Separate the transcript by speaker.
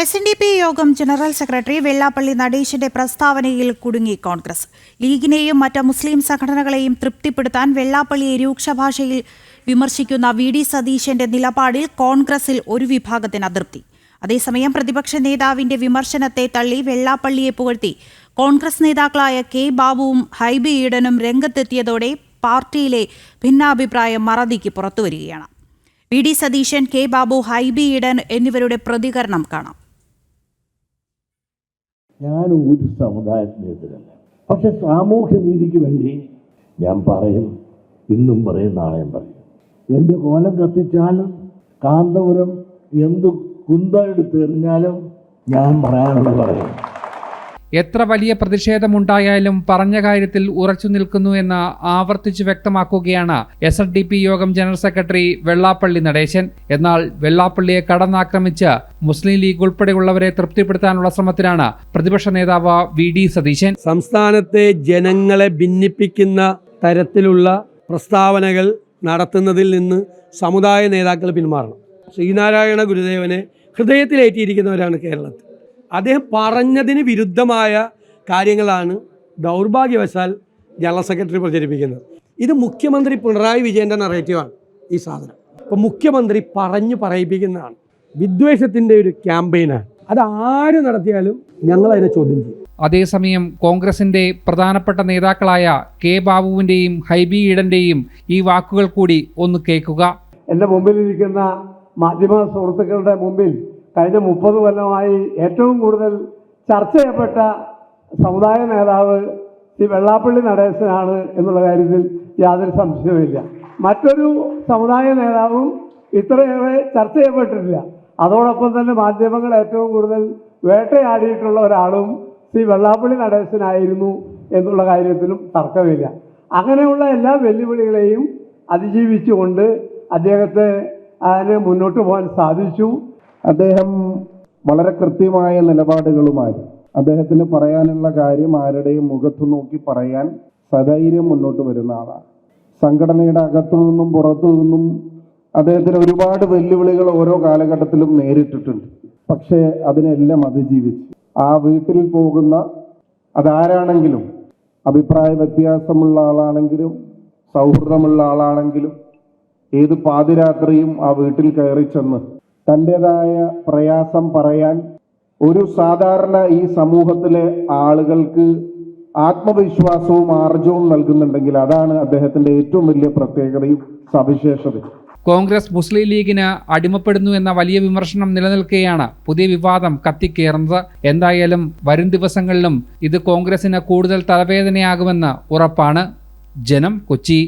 Speaker 1: S N D P യോഗം general secretary Vellappally നടേശന്റെ പ്രസ്താവനയിൽ കുടുങ്ങി കോൺഗ്രസ്. ലീഗിനെയും മറ്റ് മുസ്ലിം സംഘടനകളെയും തൃപ്തിപ്പെടുത്താൻ വെള്ളാപ്പള്ളിയെ രൂക്ഷഭാഷയിൽ വിമർശിക്കുന്ന വി ഡി സതീശന്റെ നിലപാടിൽ കോൺഗ്രസിൽ ഒരു വിഭാഗത്തിന് അതൃപ്തി. അതേസമയം പ്രതിപക്ഷ നേതാവിന്റെ വിമർശനത്തെ തള്ളി വെള്ളാപ്പള്ളിയെ പുകഴ്ത്തി. കോൺഗ്രസ് നേതാക്കളായ കെ ബാബുവും ഹൈബി ഈഡനും രംഗത്തെത്തിയതോടെ പാർട്ടിയിലെ ഭിന്നാഭിപ്രായം മറതിക്ക് പുറത്തുവരികയാണ്. V D Satheesan K Babu Hibi Eden എന്നിവരുടെ പ്രതികരണം കാണാം.
Speaker 2: ഞാൻ ഒരു സമുദായത്തിനെതിരല്ല പക്ഷെ സാമൂഹ്യ നീതിക്ക് വേണ്ടി ഞാൻ പറയും ഇന്നും പറയും നാളെയും പറയും. എന്റെ കോലം കത്തിച്ചാലും കാന്തപുരം എന്ത് കുന്ത എടുത്തെറിഞ്ഞാലും ഞാൻ പറയാനുള്ളത് പറയും.
Speaker 3: എത്ര വലിയ പ്രതിഷേധമുണ്ടായാലും പറഞ്ഞ കാര്യത്തിൽ ഉറച്ചു നിൽക്കുന്നു എന്ന് ആവർത്തിച്ചു വ്യക്തമാക്കുകയാണ് എസ് എൻ ഡി പി യോഗം ജനറൽ സെക്രട്ടറി വെള്ളാപ്പള്ളി നടേശൻ. എന്നാൽ വെള്ളാപ്പള്ളിയെ കടന്നാക്രമിച്ച് മുസ്ലിം ലീഗ് ഉൾപ്പെടെയുള്ളവരെ തൃപ്തിപ്പെടുത്താനുള്ള ശ്രമത്തിലാണ് പ്രതിപക്ഷ നേതാവ് വി ഡി സതീശൻ.
Speaker 4: സംസ്ഥാനത്തെ ജനങ്ങളെ ഭിന്നിപ്പിക്കുന്ന തരത്തിലുള്ള പ്രസ്താവനകൾ നടത്തുന്നതിൽ നിന്ന് സമുദായ നേതാക്കൾ പിന്മാറണം. ശ്രീനാരായണ ഗുരുദേവനെ ഹൃദയത്തിലേറ്റിയിരിക്കുന്നവരാണ് കേരളത്തിൽ. അദ്ദേഹം പറഞ്ഞതിന് വിരുദ്ധമായ കാര്യങ്ങളാണ് ദൗർഭാഗ്യവശാൽ ജനറൽ സെക്രട്ടറി പ്രചരിപ്പിക്കുന്നത്. ഇത് മുഖ്യമന്ത്രി പിണറായി വിജയന്റെ നറേറ്റീവാണ് ഈ സാധനം. അപ്പോൾ മുഖ്യമന്ത്രി പറഞ്ഞു പറയിപ്പിക്കുന്നതാണ്. വിദ്വേഷത്തിന്റെ ഒരു ക്യാമ്പയിനാണ് അത് ആര് നടത്തിയാലും ഞങ്ങൾ അതിനെ ചോദ്യം ചെയ്യും.
Speaker 3: അതേസമയം കോൺഗ്രസിന്റെ പ്രധാനപ്പെട്ട നേതാക്കളായ കെ ബാബുവിന്റെയും ഹൈബി ഈഡന്റെയും ഈ വാക്കുകൾ കൂടി ഒന്ന് കേൾക്കുക.
Speaker 5: എന്റെ മുമ്പിലിരിക്കുന്ന മാധ്യമ സുഹൃത്തുക്കളുടെ മുമ്പിൽ കഴിഞ്ഞ മുപ്പത് കൊല്ലമായി ഏറ്റവും കൂടുതൽ ചർച്ച ചെയ്യപ്പെട്ട സമുദായ നേതാവ് ഈ വെള്ളാപ്പള്ളി നടേശനാണ് എന്നുള്ള കാര്യത്തിൽ യാതൊരു സംശയവുമില്ല മറ്റൊരു സമുദായ നേതാവും ഇത്രയേറെ ചർച്ച ചെയ്യപ്പെട്ടിട്ടില്ല. അതോടൊപ്പം തന്നെ മാധ്യമങ്ങൾ ഏറ്റവും കൂടുതൽ വേട്ടയാടിയിട്ടുള്ള ഒരാളും ശ്രീ വെള്ളാപ്പള്ളി നടേശനായിരുന്നു എന്നുള്ള കാര്യത്തിലും തർക്കമില്ല. അങ്ങനെയുള്ള എല്ലാ വെല്ലുവിളികളെയും അതിജീവിച്ചുകൊണ്ട് അദ്ദേഹത്തെ അതിന് മുന്നോട്ട് പോകാൻ സാധിച്ചു.
Speaker 6: അദ്ദേഹം വളരെ കൃത്യമായ നിലപാടുകളുമായി അദ്ദേഹത്തിന് പറയാനുള്ള കാര്യം ആരുടെയും മുഖത്തു നോക്കി പറയാൻ സധൈര്യം മുന്നോട്ട് വരുന്ന ആളാണ്. സംഘടനയുടെ അകത്തു നിന്നും പുറത്തു നിന്നും അദ്ദേഹത്തിന് ഒരുപാട് വെല്ലുവിളികൾ ഓരോ കാലഘട്ടത്തിലും നേരിട്ടിട്ടുണ്ട്. പക്ഷേ അതിനെല്ലാം അതിജീവിച്ച്. ആ വീട്ടിൽ പോകുന്ന അതാരാണെങ്കിലും അഭിപ്രായ വ്യത്യാസമുള്ള ആളാണെങ്കിലും സൗഹൃദമുള്ള ആളാണെങ്കിലും ഏത് പാതിരാത്രിയും ആ വീട്ടിൽ കയറി ചെന്ന് തന്റെതായ പ്രയാസം പറയാൻ ഒരു സാധാരണ ഈ സമൂഹത്തിലെ ആളുകൾക്ക് ആത്മവിശ്വാസവും ആർജവും നൽകുന്നുണ്ടെങ്കിൽ അതാണ് അദ്ദേഹത്തിന്റെ ഏറ്റവും വലിയ പ്രത്യേകതയും സവിശേഷതയും.
Speaker 3: കോൺഗ്രസ് മുസ്ലിം ലീഗിന് അടിമപ്പെടുന്നു എന്ന വലിയ വിമർശനം നിലനിൽക്കെയാണ് പുതിയ വിവാദം കത്തിക്കേറുന്നത്. എന്തായാലും വരും ദിവസങ്ങളിലും ഇത് കോൺഗ്രസിന് കൂടുതൽ തലവേദനയാകുമെന്ന് ഉറപ്പാണ്. ജനം കൊച്ചി.